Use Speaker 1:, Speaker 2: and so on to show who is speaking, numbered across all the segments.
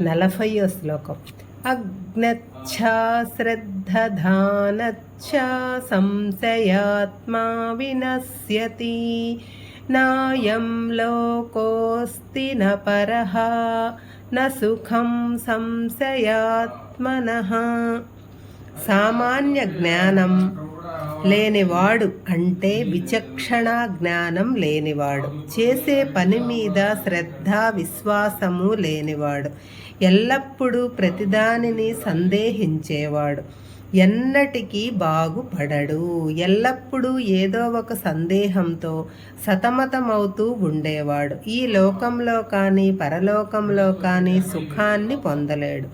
Speaker 1: నలభయో శ్లోకం. అగ్నచ్చ శ్రద్ధధానచ్చ సంశయాత్మా వినశ్యతి నాయం లోకోస్తి న పరః న సుఖం సంశయాత్మన. సామాన్య జ్ఞానం లేనివాడు అంటే విచక్షణ జ్ఞానం లేనివాడు. చేసే పని మీద శ్రద్ధ విశ్వాసము లేనివాడు. ఎల్లప్పుడూ ప్రతిదానిని సందేహించేవాడు. ఎన్నటికీ బాగుపడడు. ఎల్లప్పుడూ ఏదో ఒక సందేహంతో సతమతమవుతూ ఉండేవాడు. ఈ లోకంలో కానీ పరలోకంలో కానీ సుఖాన్ని పొందలేడు.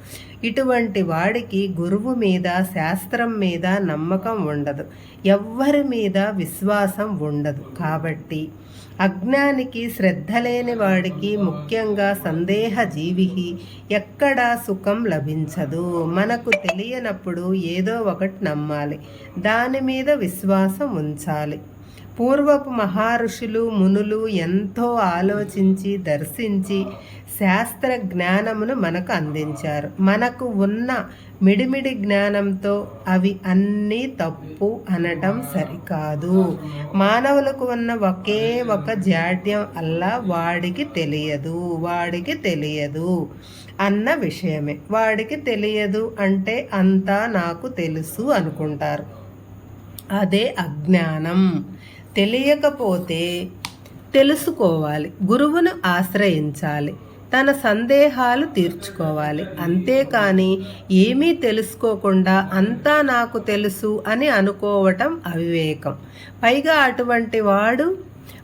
Speaker 1: ఇటువంటి వాడికి గురువు మీద శాస్త్రం మీద నమ్మకం ఉండదు. ఎవ్వరి మీద విశ్వాసం ఉండదు. కాబట్టి అజ్ఞానికి శ్రద్ధ లేని వాడికి ముఖ్యంగా సందేహ జీవికి ఎక్కడా సుఖం లభించదు. మనకు తెలియనప్పుడు ఏదో ఒకటి నమ్మాలి. దాని మీద విశ్వాసం ఉంచాలి. పూర్వపు మహర్షులు మునులు ఎంతో ఆలోచించి దర్శించి శాస్త్ర జ్ఞానమును మనకు అందించారు. మనకు ఉన్న మిడిమిడి జ్ఞానంతో అవి అన్నీ తప్పు అనటం సరికాదు. మానవులకు ఉన్న ఒకే ఒక జాడ్యం అల్లా వాడికి తెలియదు వాడికి తెలియదు అన్న విషయమే. వాడికి తెలియదు అంటే అంతా నాకు తెలుసు అనుకుంటారు. అదే అజ్ఞానం. తెలియకపోతే తెలుసుకోవాలి గురువును ఆశ్రయించాలి. తన సందేహాలు తీర్చుకోవాలి. అంతేకాని ఏమీ తెలుసుకోకుండా అంతా నాకు తెలుసు అని అనుకోవటం అవివేకం. పైగా అటువంటి వాడు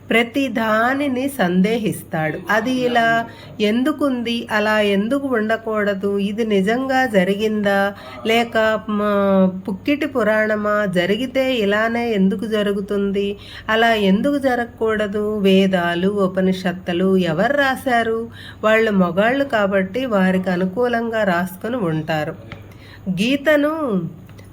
Speaker 1: ప్రతి దానిని సందేహిస్తాడు. అది ఇలా ఎందుకుంది? అలా ఎందుకు ఉండకూడదు? ఇది నిజంగా జరిగిందా? లేక పుక్కిటి పురాణమా? జరిగితే ఇలానే ఎందుకు జరుగుతుంది? అలా ఎందుకు జరగకూడదు? వేదాలు ఉపనిషత్తులు ఎవరు రాశారు? వాళ్ళు మొగాళ్ళు కాబట్టి వారికి అనుకూలంగా రాసుకొని ఉంటారు. గీతను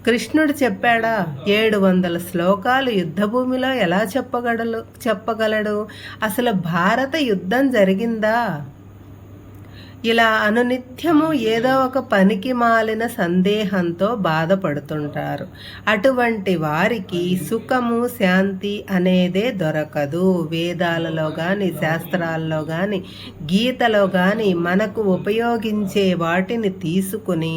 Speaker 1: కృష్ణుడు చెప్పాడా ఏడు వందల శ్లోకాలు యుద్ధభూమిలో ఎలా చెప్పగడలు చెప్పగలడు? అసలు భారత యుద్ధం జరిగిందా? ఇలా అనునిత్యము ఏదో ఒక పనికి మాలిన సందేహంతో బాధపడుతుంటారు. అటువంటి వారికి సుఖము శాంతి అనేదే దొరకదు. వేదాలలో కానీ శాస్త్రాల్లో కానీ గీతలో కానీ మనకు ఉపయోగించే వాటిని తీసుకుని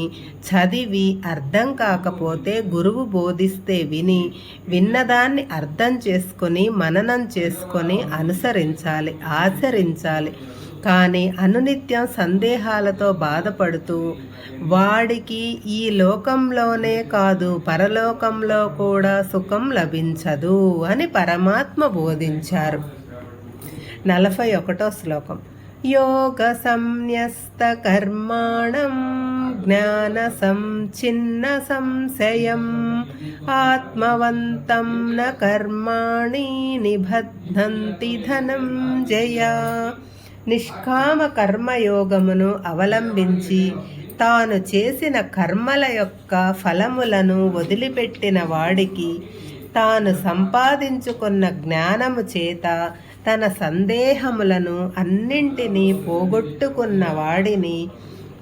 Speaker 1: చదివి అర్థం కాకపోతే గురువు బోధిస్తే విని విన్నదాన్ని అర్థం చేసుకొని మననం చేసుకొని అనుసరించాలి ఆచరించాలి. కానీ అనునిత్యం సందేహాలతో బాధపడుతూ వాడికి ఈ లోకంలోనే కాదు పరలోకంలో కూడా సుఖం లభించదు అని పరమాత్మ బోధించారు. నలభై ఒకటో శ్లోకం. యోగ సంన్యస్త కర్మాణం జ్ఞాన సంచిన్న సంశయం ఆత్మవంతం న కర్మాణి నిబద్ధంతి ధనం జయా. నిష్కామ కర్మయోగమును అవలంబించి తాను చేసిన కర్మల యొక్క ఫలములను వదిలిపెట్టిన వాడికి తాను సంపాదించుకున్న జ్ఞానము చేత తన సందేహములను అన్నింటినీ పోగొట్టుకున్న వాడిని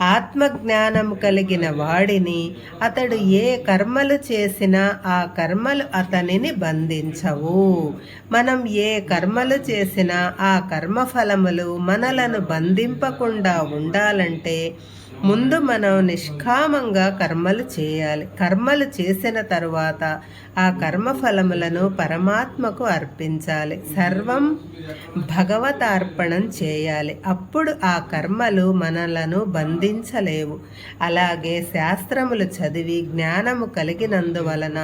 Speaker 1: ఆత్మజ్ఞానము కలిగిన వాడిని అతడు ఏ కర్మలు చేసినా ఆ కర్మలు అతనిని బంధించవు. మనం ఏ కర్మలు చేసినా ఆ కర్మఫలములు మనలను బంధింపకుండా ఉండాలంటే ముందు మనం నిష్కామంగా కర్మలు చేయాలి. కర్మలు చేసిన తరువాత ఆ కర్మఫలములను పరమాత్మకు అర్పించాలి. సర్వం భగవతార్పణం చేయాలి. అప్పుడు ఆ కర్మలు మనలను బంధి బంధించలేవు అలాగే శాస్త్రములు చదివి జ్ఞానము కలిగినందువలన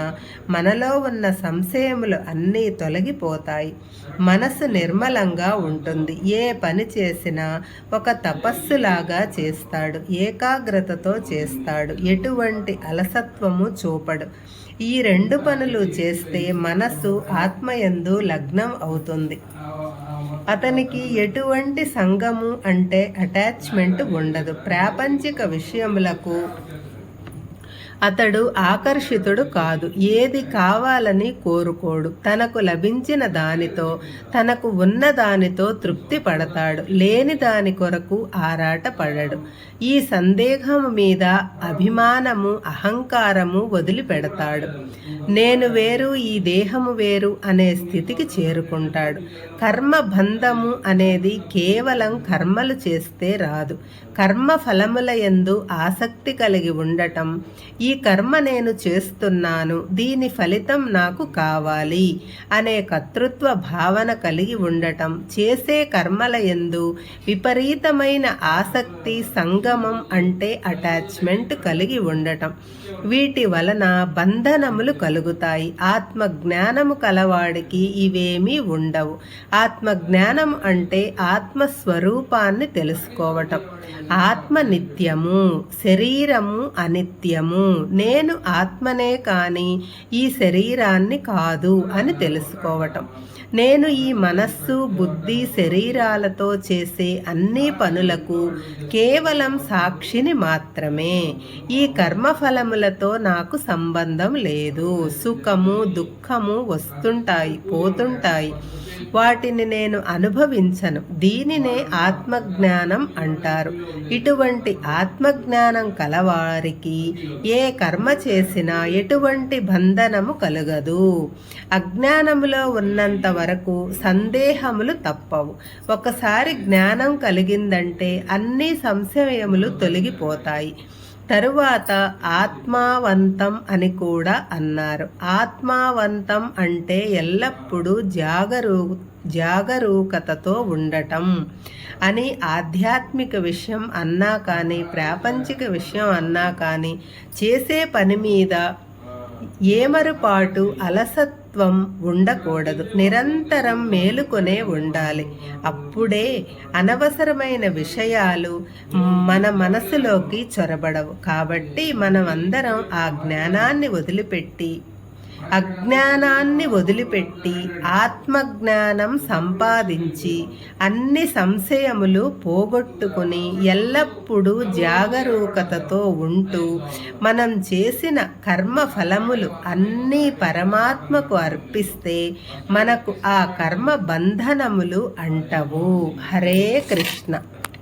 Speaker 1: మనలో ఉన్న సంశయములు అన్నీ తొలగిపోతాయి. మనసు నిర్మలంగా ఉంటుంది. ఏ పని చేసినా ఒక తపస్సులాగా చేస్తాడు. ఏకాగ్రతతో చేస్తాడు. ఎటువంటి అలసత్వము చూపడు. ఈ రెండు పనులు చేస్తే మనస్సు ఆత్మయందు లగ్నం అవుతుంది. అతనికి ఎటువంటి సంఘము అంటే అటాచ్మెంట్ ఉండదు. ప్రాపంచిక విషయములకు అతడు ఆకర్షితుడు కాదు. ఏది కావాలని కోరుకోడు. తనకు లభించిన దానితో తనకు ఉన్న దానితో తృప్తి పడతాడు లేని దాని కొరకు ఆరాట పడడు ఈ సందేహము మీద అభిమానము అహంకారము వదిలిపెడతాడు. నేను వేరు ఈ దేహము వేరు అనే స్థితికి చేరుకుంటాడు. కర్మ బంధము అనేది కేవలం కర్మలు చేస్తే రాదు. కర్మ ఫలముల ఎందు ఆసక్తి కలిగి ఉండటం ఈ ఈ కర్మ నేను చేస్తున్నాను దీని ఫలితం నాకు కావాలి అనే కర్తృత్వ భావన కలిగి ఉండటం చేసే కర్మల ఎందు విపరీతమైన ఆసక్తి సంగమం అంటే అటాచ్మెంట్ కలిగి ఉండటం. వీటి వలన బంధనములు కలుగుతాయి. ఆత్మ జ్ఞానము కలవాడికి ఇవేమీ ఉండవు. ఆత్మ జ్ఞానం అంటే ఆత్మస్వరూపాన్ని తెలుసుకోవటం. ఆత్మ నిత్యము శరీరము అనిత్యము. నేను ఆత్మనే కానీ ఈ శరీరాన్ని కాదు అని తెలుసుకోవటం. నేను ఈ మనస్సు బుద్ధి శరీరాలతో చేసే అన్ని పనులకు కేవలం సాక్షిని మాత్రమే. ఈ కర్మఫలములతో నాకు సంబంధం లేదు. సుఖము దుఃఖము వస్తుంటాయి పోతుంటాయి. వాటిని నేను అనుభవించను. దీనినే ఆత్మజ్ఞానం అంటారు. ఇటువంటి ఆత్మజ్ఞానం కలవారికి ఏ కర్మ చేసినా ఎటువంటి బంధనము కలగదు. అజ్ఞానములో ఉన్నంత వరకు సందేహములు తప్పవు. ఒకసారి జ్ఞానం కలిగిందంటే అన్ని సంశయములు తొలగిపోతాయి. తరువాత ఆత్మావంతం అని కూడా అన్నారు. ఆత్మావంతం అంటే ఎల్లప్పుడూ జాగరూ జాగరూకతతో ఉండటం అని ఆధ్యాత్మిక విషయం అన్నా కానీ ప్రాపంచిక విషయం అన్నా కానీ చేసే పని మీద ఏమరుపాటు అలసత్వం ఉండకూడదు. నిరంతరం మేలుకొనే ఉండాలి. అప్పుడే అనవసరమైన విషయాలు మన మనసులోకి చొరబడవు. కాబట్టి మనం అందరం ఆ జ్ఞానాన్ని వదిలిపెట్టి అజ్ఞానాన్ని వదిలిపెట్టి ఆత్మజ్ఞానం సంపాదించి అన్ని సంశయములు పోగొట్టుకుని ఎల్లప్పుడూ జాగరూకతతో ఉంటూ మనం చేసిన కర్మ ఫలములు అన్నీ పరమాత్మకు అర్పిస్తే మనకు ఆ కర్మ బంధనములు అంటవు. హరే కృష్ణ.